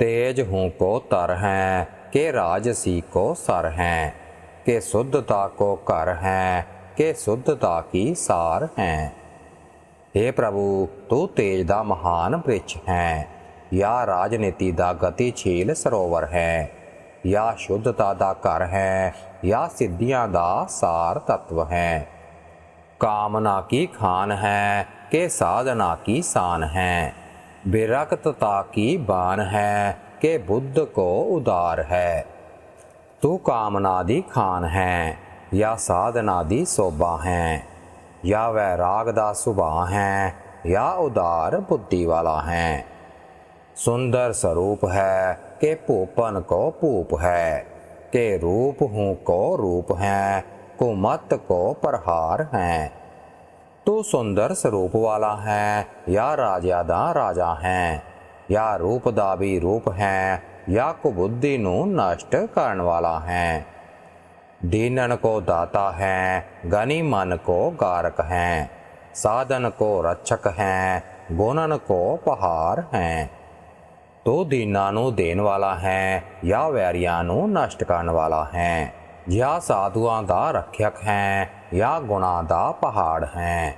तेज हूँ को तर हैं के राजसी को सर हैं के शुद्धता को कर हैं के शुद्धता की सार हैं हे ਪ੍ਰਭੂ, ਤੂੰ ਤੇਜ ਦਾ ਮਹਾਨ ਪ੍ਰਿਛ ਹੈ। ਯਾ ਰਾਜਨੀਤੀ ਦਾ ਗਤੀਸ਼ੀਲ ਸਰੋਵਰ ਹੈ। ਯਾ ਸ਼ੁੱਧਤਾ ਦਾ ਘਰ ਹੈ, ਯਾ ਸਿੱਧੀਆਂ ਦਾ ਸਾਰ ਤत्व ਹੈ। ਕਾਮਨਾ ਕੀ ਖਾਨ ਹੈ, ਕੇ ਸਾਧਨਾ ਕੀ ਸਾਨ ਹੈ। विरक्तता की बान है के बुद्ध को उदार है। तू कामनादि खान है, या साधनादि शोभा हैं, या वैरागदा सुभा हैं, या उदार बुद्धि वाला है। सुंदर स्वरूप है के पूपन को पूप है, के रूप हूँ को रूप है, कुमत को प्रहार हैं। ਤੂੰ ਸੁੰਦਰ ਸਰੂਪ ਵਾਲਾ ਹੈ ਯਾ ਰਾਜਿਆ ਦਾ ਰਾਜਾ ਹੈ ਯਾ ਰੂਪ ਦਾ ਵੀ ਰੂਪ ਹੈ ਯਾ ਕੁਬੁੱਧੀ ਨੂੰ ਨਸ਼ਟ ਕਰਨ ਵਾਲਾ ਹੈ। ਦੀਨਨ ਕੋ ਦਾਤਾ ਹੈ, ਗਨੀ ਮਨ ਕੋ ਗਾਰਕ ਹੈ, ਸਾਧਨ ਕੋ ਰਛਕ ਹੈ, ਗੁਣਨ ਕੋ ਪਹਾਰ ਹੈ। ਤੋ ਦੀਨਾਂ ਨੂੰ ਦੇਣ ਵਾਲਾ ਹੈ ਯਾ ਵੈਰੀਆਂ ਨੂੰ ਨਸ਼ਟ ਕਰਨ ਵਾਲਾ ਹੈ ਯਾ ਸਾਧੂਆਂ ਦਾ ਰੱਖਿਅਕ ਹੈ ਯਾ ਗੁਣਾ ਦਾ ਪਹਾੜ ਹੈ।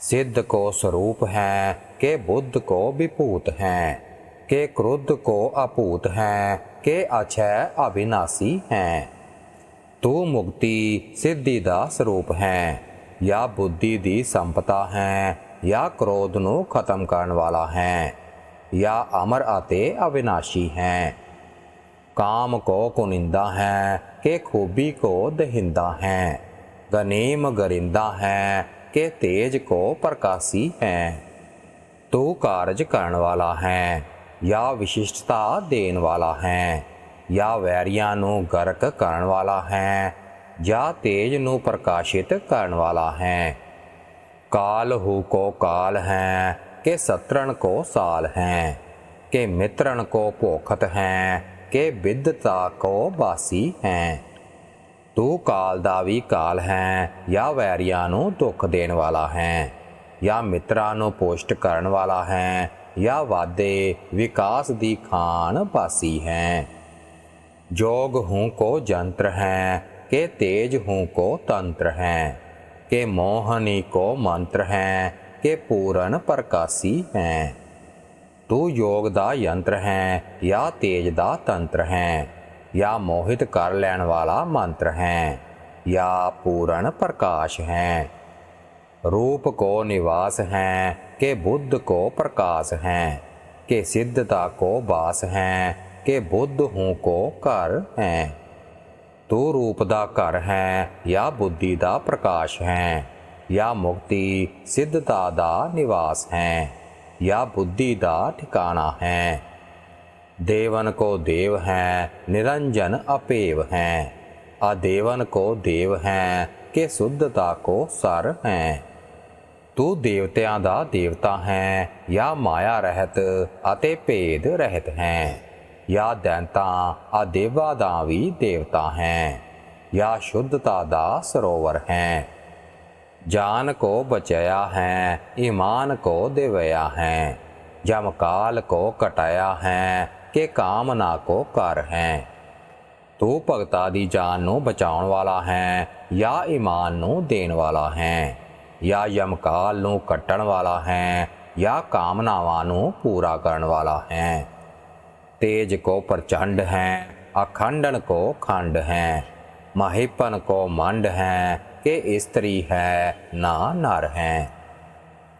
ਸਿੱਧ ਕੋ ਸਰੂਪ ਹੈ, ਕਿ ਬੁੱਧ ਕੋ ਵਿਭੂਤ ਹੈ, ਕਿ ਕ੍ਰੋਧ ਕੋ ਅਭੂਤ ਹੈ, ਕਿ ਅਛੈ ਅਵਿਨਾਸੀ ਹੈ। ਤੂੰ ਮੁਕਤੀ ਸਿੱਧੀ ਦਾ ਸਰੂਪ ਹੈ ਜਾਂ ਬੁੱਧੀ ਦੀ ਸੰਪਤਾ ਹੈ ਜਾਂ ਕ੍ਰੋਧ ਨੂੰ ਖਤਮ ਕਰਨ ਵਾਲਾ ਹੈ ਜਾਂ ਅਮਰ ਅਤੇ ਅਵਿਨਾਸ਼ੀ ਹੈ। ਕਾਮ ਕੋ ਕੁਨਿੰਦਾ ਹੈ, ਕਿ ਖੂਬੀ ਕੋ ਦਹਿੰਦਾ ਹੈ, ਗਨੀਮ ਗਰਿੰਦਾ ਹੈ ਕਿ ਤੇਜ ਕੋ ਪ੍ਰਕਾਸ਼ੀ ਹੈ ਤੂੰ ਕਾਰਜ ਕਰਨ ਵਾਲਾ ਹੈ ਜਾਂ ਵਿਸ਼ਿਸ਼ਟਤਾ ਦੇਣ ਵਾਲਾ ਹੈ ਜਾਂ ਵੈਰੀਆਂ ਨੂੰ ਗਰਕ ਕਰਨ ਵਾਲਾ ਹੈ ਜਾਂ ਤੇਜ ਨੂੰ ਪ੍ਰਕਾਸ਼ਿਤ ਕਰਨ ਵਾਲਾ ਹੈ ਕਾਲ ਹੂ ਕੋ ਕਾਲ ਹੈ ਕਿ ਸਤਰਣ ਕੋ ਸਾਲ ਹੈ ਕਿ ਮਿੱਤਰਣ ਕੋ ਭੋਖਤ ਹੈ ਕਿ ਵਿਦਤਾ ਕੋ ਬਾਸੀ ਹੈ ਤੂੰ ਕਾਲ ਦਾ ਵੀ ਕਾਲ ਹੈ, ਜਾਂ ਵੈਰੀਆਂ ਨੂੰ ਦੁੱਖ ਦੇਣ ਵਾਲਾ ਹੈ, ਜਾਂ ਮਿੱਤਰਾਂ ਨੂੰ ਪੋਸ਼ਟ ਕਰਨ ਵਾਲਾ ਹੈ, ਜਾਂ ਵਾਦੇ ਵਿਕਾਸ ਦੀ ਖਾਨ ਪਾਸੀ ਹੈ। ਜੋਗ ਹੂੰ ਕੋ ਜੰਤਰ ਹੈ, ਕਿ ਤੇਜ ਹੂੰ ਕੋ ਤੰਤਰ ਹੈ, ਕਿ ਮੋਹਨੀ ਕੋ ਮੰਤਰ ਹੈ, ਕਿ ਪੂਰਨ ਪ੍ਰਕਾਸੀ ਹੈ। ਤੂੰ ਯੋਗ ਦਾ ਯੰਤਰ ਹੈ, ਜਾਂ ਤੇਜ ਦਾ ਤੰਤਰ ਹੈ। या मोहित कर लेने वाला मंत्र हैं, या पूर्ण प्रकाश हैं। रूप को निवास हैं, के बुद्ध को प्रकाश हैं, के सिद्धता को वास हैं, के बुद्ध हूँ को कर हैं। तू रूप का कर हैं, या बुद्धि का प्रकाश हैं, या मुक्ति सिद्धता का निवास हैं, या बुद्धि का ठिकाना हैं। ਦੇਵਨ ਕੋ ਦੇਵ ਹੈ, ਨਿਰੰਜਨ ਅਪੇਵ ਹੈ। ਆਦੇਵਨ ਕੋ ਦੇਵ ਹੈ, ਕਿ ਸੁੱਧਤਾ ਕੋ ਸਰ ਹੈ। ਤੂੰ ਦੇਵਤਿਆਂ ਦਾ ਦੇਵਤਾ ਹੈ ਜਾਂ ਮਾਇਆ ਰਹਿਤ ਅਤੇ ਭੇਦ ਰਹਿਤ ਹੈ। ਜਾਂ ਦੈਂਤਾ ਆਦੇਵਾ ਦਾ ਵੀ ਦੇਵਤਾ ਹੈ। ਜਾਂ ਸ਼ੁੱਧਤਾ ਦਾ ਸਰੋਵਰ ਹੈ। ਜਾਨ ਕੋ ਬਚਾਇਆ ਹੈ, ਈਮਾਨ ਕੋ ਦੇਵਇਆ ਹੈ। ਜਮਕਾਲ ਕੋ ਕਟਾਇਆ ਹੈ ਕਿ ਕਾਮਨਾ ਕੋ ਕਰ ਹੈ ਤੂੰ ਭਗਤਾ ਦੀ ਜਾਨ ਨੂੰ ਬਚਾਉਣ ਵਾਲਾ ਹੈ ਜਾਂ ਈਮਾਨ ਨੂੰ ਦੇਣ ਵਾਲਾ ਹੈ ਜਾਂ ਯਮਕਾਲ ਨੂੰ ਕੱਟਣ ਵਾਲਾ ਹੈ ਜਾਂ ਕਾਮਨਾਵਾਂ ਨੂੰ ਪੂਰਾ ਕਰਨ ਵਾਲਾ ਹੈ तेज को प्रचंड है अखंडन को खंड है महिपन को मंड है कि स्त्री है ना नर है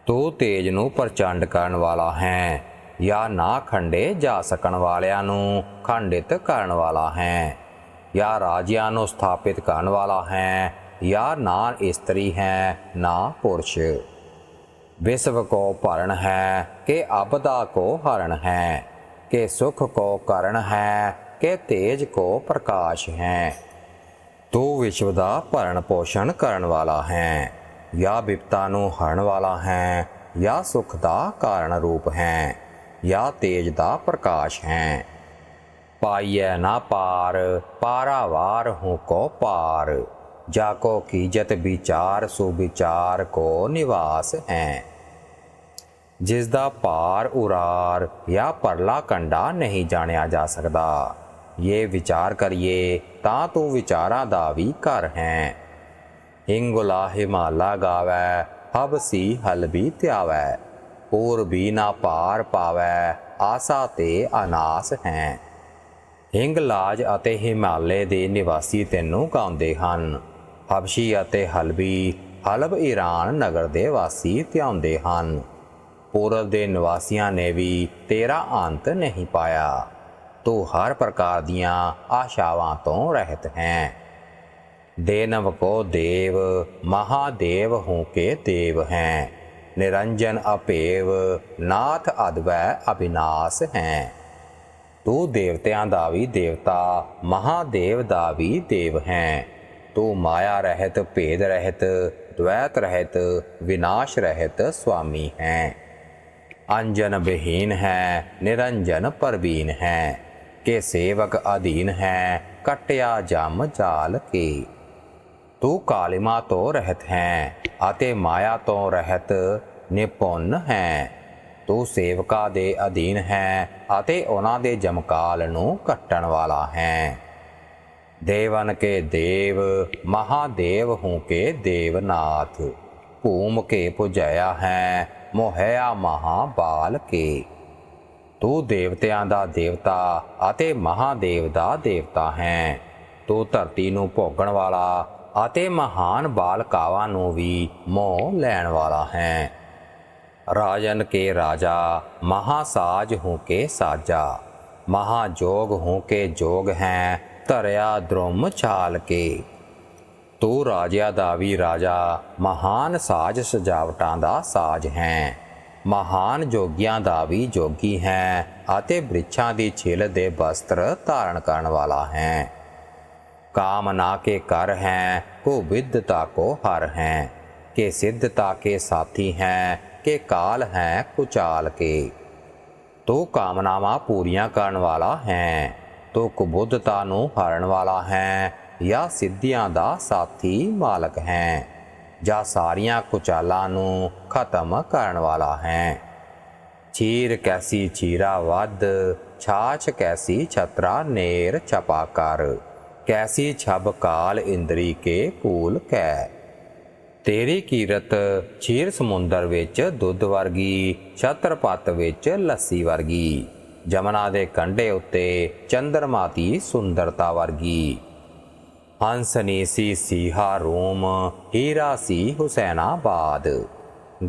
ਤੂੰ ਤੇਜ ਨੂੰ ਪ੍ਰਚੰਡ ਕਰਨ ਵਾਲਾ ਹੈ ਜਾਂ ਨਾ ਖੰਡੇ ਜਾ ਸਕਣ ਵਾਲਿਆਂ ਨੂੰ ਖੰਡਿਤ ਕਰਨ ਵਾਲਾ ਹੈ, ਜਾਂ ਰਾਜਿਆਂ ਨੂੰ ਸਥਾਪਿਤ ਕਰਨ ਵਾਲਾ ਹੈ, ਜਾਂ ਨਾ ਇਸਤਰੀ ਹੈ, ਨਾ ਪੁਰਸ਼। ਵਿਸ਼ਵ ਕੋ ਭਰਨ ਹੈ ਕਿ ਅਬਦਾ ਕੋ ਹਰਨ ਹੈ, ਕਿ ਸੁਖ ਕੋ ਕਰਨ ਹੈ, ਕਿ ਤੇਜ ਕੋ ਪ੍ਰਕਾਸ਼ ਹੈ। ਤੂੰ ਵਿਸ਼ਵ ਦਾ ਭਰਨ ਪੋਸ਼ਣ ਕਰਨ ਵਾਲਾ ਹੈ, ਜਾਂ ਵਿਪਤਾ ਨੂੰ ਹਰਨ ਵਾਲਾ ਹੈ, ਜਾਂ ਸੁਖ ਦਾ ਕਾਰਨ ਰੂਪ ਹੈ। ਜਾਂ ਤੇਜ ਦਾ ਪ੍ਰਕਾਸ਼ ਹੈ। ਪਾਈਐ ਨਾ ਪਾਰ, ਪਾਰਾਵਾਰ ਹੂੰ ਕੋ ਪਾਰ। ਜਾ ਕੋ ਕੀਜਤ ਵਿਚਾਰ, ਸੁ ਵਿਚਾਰ ਕੋ ਨਿਵਾਸ ਹੈ। ਜਿਸ ਦਾ ਪਾਰ ਉਰਾਰ ਜਾਂ ਪਰਲਾ ਕੰਡਾ ਨਹੀਂ ਜਾਣਿਆ ਜਾ ਸਕਦਾ ਇਹ ਵਿਚਾਰ ਕਰੀਏ ਤਾਂ ਤੂੰ ਵਿਚਾਰਾਂ ਦਾ ਵੀ ਘਰ ਹੈ। ਹਿੰਗੁਲਾ ਹਿਮਾਲਾ ਗਾਵੈ ਹਬਸੀ ਹਲਬੀ ਧਿਆਵੈ। ਪੂਰਬੀ ਨਾ ਭਾਰ ਪਾਵੈ, ਆਸਾ ਤੇ ਅਨਾਸ ਹੈ। ਹਿੰਗਲਾਜ ਅਤੇ ਹਿਮਾਲੇ ਦੇ ਨਿਵਾਸੀ ਤੈਨੂੰ ਗਾਉਂਦੇ ਹਨ। ਹਬਸ਼ੀ ਅਤੇ ਹਲਬੀ, ਹਲਬ ਈਰਾਨ ਨਗਰ ਦੇ ਵਾਸੀ ਧਿਆਉਂਦੇ ਹਨ। ਪੂਰਬ ਦੇ ਨਿਵਾਸੀਆਂ ਨੇ ਵੀ ਤੇਰਾ ਅੰਤ ਨਹੀਂ ਪਾਇਆ। ਤੂੰ ਹਰ ਪ੍ਰਕਾਰ ਦੀਆਂ ਆਸ਼ਾਵਾਂ ਤੋਂ ਰਹਿਤ ਹੈ। ਦੇਨਵ ਕੋ ਦੇਵ, ਮਹਾਦੇਵ ਹੂੰ ਕੇ ਦੇਵ ਹੈ। ਨਿਰੰਜਨ ਅਪੇਵ ਨਾਥ ਅਦਵੈ ਅਬਿਨਾਸ਼ ਹੈ। ਤੂੰ ਦੇਵਤਿਆਂ ਦਾ ਵੀ ਦੇਵਤਾ, ਮਹਾਦੇਵ ਦਾ ਵੀ ਦੇਵ ਹੈ। ਤੂੰ ਮਾਇਆ ਰਹਿਤ, ਭੇਦ ਰਹਿਤ ਦ્વੈਤ ਰਹਿਤ, ਵਿਨਾਸ਼ ਰਹਿਤ ਸੁਆਮੀ ਹੈ। ਅੰਜਨ ਬਹੀਨ ਹੈ, ਨਿਰੰਜਨ ਪਰਬੀਨ ਹੈ। ਕੇ ਸੇਵਕ ਅਧੀਨ ਹੈ, ਕਟਿਆ ਜਮ ਜਾਲ ਕੇ। ਤੂੰ ਕਾਲਿਮਾ ਤੋਂ ਰਹਿਤ ਹੈ ਅਤੇ ਮਾਇਆ ਤੋਂ ਰਹਿਤ ਨਿਪੁੰਨ ਹੈ। ਤੂੰ ਸੇਵਕਾ ਦੇ ਅਧੀਨ ਹੈ ਅਤੇ ਉਹਨਾਂ ਦੇ ਜਮਕਾਲ ਨੂੰ ਕੱਟਣ ਵਾਲਾ ਹੈ। ਦੇਵਨ ਕੇ ਦੇਵ, ਮਹਾਦੇਵ ਹੂੰ ਕੇ ਦੇਵਨਾਥ, ਭੂਮ ਕੇ ਪੁਜਾਇਆ ਹੈ, ਮੋਹਿਆ ਮਹਾਬਾਲ ਕੇ। ਤੂੰ ਦੇਵਤਿਆਂ ਦਾ ਦੇਵਤਾ ਅਤੇ ਮਹਾਦੇਵ ਦਾ ਦੇਵਤਾ ਹੈ। ਤੂੰ ਧਰਤੀ ਨੂੰ ਭੋਗਣ ਵਾਲਾ ਅਤੇ ਮਹਾਨ ਬਾਲਕਾਵਾਂ ਨੂੰ ਵੀ ਮੋਹ ਲੈਣ ਵਾਲਾ ਹੈ। ਰਾਜਨ ਕੇ ਰਾਜਾ, ਮਹਾਸਾਜ ਹੂੰ ਕੇ ਸਾਜਾ। ਮਹਾਜੋਗ ਹੂੰ ਕੇ ਜੋਗ ਹੈ, ਧਰਿਆ ਦ੍ਰੁਮ ਚਾਲ ਕੇ। ਤੂੰ ਰਾਜਿਆਂ ਦਾ ਵੀ ਰਾਜਾ, ਮਹਾਨ ਸਾਜ ਸਜਾਵਟਾਂ ਦਾ ਸਾਜ ਹੈ। ਮਹਾਨ ਜੋਗੀਆਂ ਦਾ ਵੀ ਜੋਗੀ ਹੈ ਅਤੇ ਬ੍ਰਿਛਾਂ ਦੀ ਛਿਲ ਦੇ ਵਸਤਰ ਧਾਰਨ ਕਰਨ ਵਾਲਾ ਹੈ। ਕਾਮਨਾ ਕੇ ਕਰ ਹੈ ਕੋ ਵਿਦਤਾ ਕੋ ਹਰ ਹੈ ਕੇ ਸਿੱਧਤਾ ਕੇ ਸਾਥੀ ਹੈ ਕੇ ਕਾਲ ਹੈ ਕੁਚਾਲ ਕੇ ਤੂੰ ਕਾਮਨਾਵਾਂ ਪੂਰੀਆਂ ਕਰਨ ਵਾਲਾ ਹੈ ਤੂੰ ਕੁਬੁੱਧਤਾ ਨੂੰ ਹਾਰਨ ਵਾਲਾ ਹੈ ਜਾਂ ਸਿੱਧੀਆਂ ਦਾ ਸਾਥੀ ਮਾਲਕ ਹੈ ਜਾਂ ਸਾਰੀਆਂ ਕੁਚਾਲਾਂ ਨੂੰ ਖਤਮ ਕਰਨ ਵਾਲਾ ਹੈ ਚੀਰ ਕੈਸੀ ਚੀਰਾ ਵੱਧ ਛਾਛ ਕੈਸੀ ਛਤਰਾ ਨੇਰ ਛਪਾ ਕਰ ਕੈਸੀ ਛਬ ਕਾਲ ਇੰਦਰੀ ਕੇ ਕੂਲ ਕੈ? ਤੇਰੀ ਕੀਰਤ ਛੀਰ ਸਮੁੰਦਰ ਵਿੱਚ, ਦੁੱਧ ਵਰਗੀ ਛਤਰਪਤ ਵਿੱਚ, ਲੱਸੀ ਵਰਗੀ। ਜਮਨਾ ਦੇ ਕੰਢੇ ਉੱਤੇ ਚੰਦਰਮਾ ਦੀ ਸੁੰਦਰਤਾ ਵਰਗੀ। ਹੰਸਨੀ ਸੀ ਸੀਹਾ ਰੋਮ, ਹੀਰਾ ਸੀ ਹੁਸੈਨਾਬਾਦ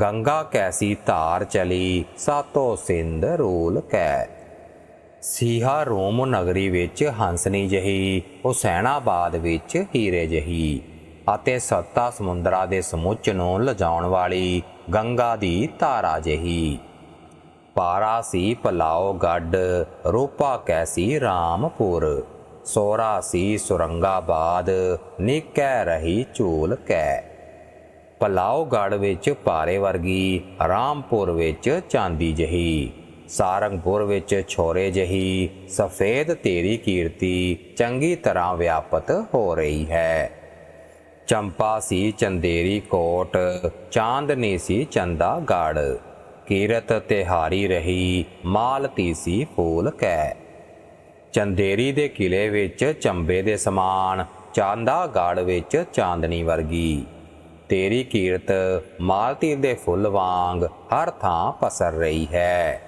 ਗੰਗਾ ਕੈਸੀ ਧਾਰ ਚਲੀ, ਸਾਤੋ ਸਿੰਧ ਰੂਲ ਕੈ। ਸੀਹਾ ਰੋਮ ਨਗਰੀ ਵਿੱਚ ਹੰਸਨੀ ਜਹੀ, ਹੁਸੈਨਾਬਾਦ ਵਿੱਚ ਹੀਰੇ ਜਹੀ ਅਤੇ ਸੱਤਾ ਸਮੁੰਦਰਾ ਦੇ ਸਮੁੱਚ ਨੂੰ ਲਜਾਉਣ ਵਾਲੀ ਗੰਗਾ ਦੀ ਧਾਰਾ ਜਹੀ। ਪਾਰਾ ਸੀ ਪਲਾਓ ਗੱਡ, ਰੂਪਾ ਕੈਸੀ ਰਾਮਪੁਰ, ਸੋਰਾ ਸੀ ਸੁਰੰਗਾਬਾਦ, ਨਿਕੈ ਰਹੀ ਝੂਲ ਕੈ। ਪਲਾਓ ਗੜ ਵਿੱਚ ਪਾਰੇ ਵਰਗੀ, ਰਾਮਪੁਰ ਵਿੱਚ ਚਾਂਦੀ ਜਹੀ। ਸਾਰੰਗਪੁਰ ਵਿੱਚ ਛੋਰੇ ਜਹੀ, ਸਫੇਦ ਤੇਰੀ ਕੀਰਤੀ ਚੰਗੀ ਤਰ੍ਹਾਂ ਵਿਆਪਤ ਹੋ ਰਹੀ ਹੈ। ਚੰਪਾ ਸੀ ਚੰਦੇਰੀ ਕੋਟ, ਚਾਂਦਨੀ ਸੀ ਚੰਦਾ ਗੜ। ਕੀਰਤ ਤਿਹਾਰੀ ਰਹੀ, ਮਾਲਤੀ ਸੀ ਫੂਲ ਕੈ। ਚੰਦੇਰੀ ਦੇ ਕਿਲੇ ਵਿੱਚ ਚੰਬੇ ਦੇ ਸਮਾਨ, ਚਾਂਦਾ ਗੜ ਵਿੱਚ ਚਾਂਦਨੀ ਵਰਗੀ। ਤੇਰੀ ਕੀਰਤ ਮਾਲਤੀ ਦੇ ਫੁੱਲ ਵਾਂਗ ਹਰ ਥਾਂ ਪਸਰ ਰਹੀ ਹੈ।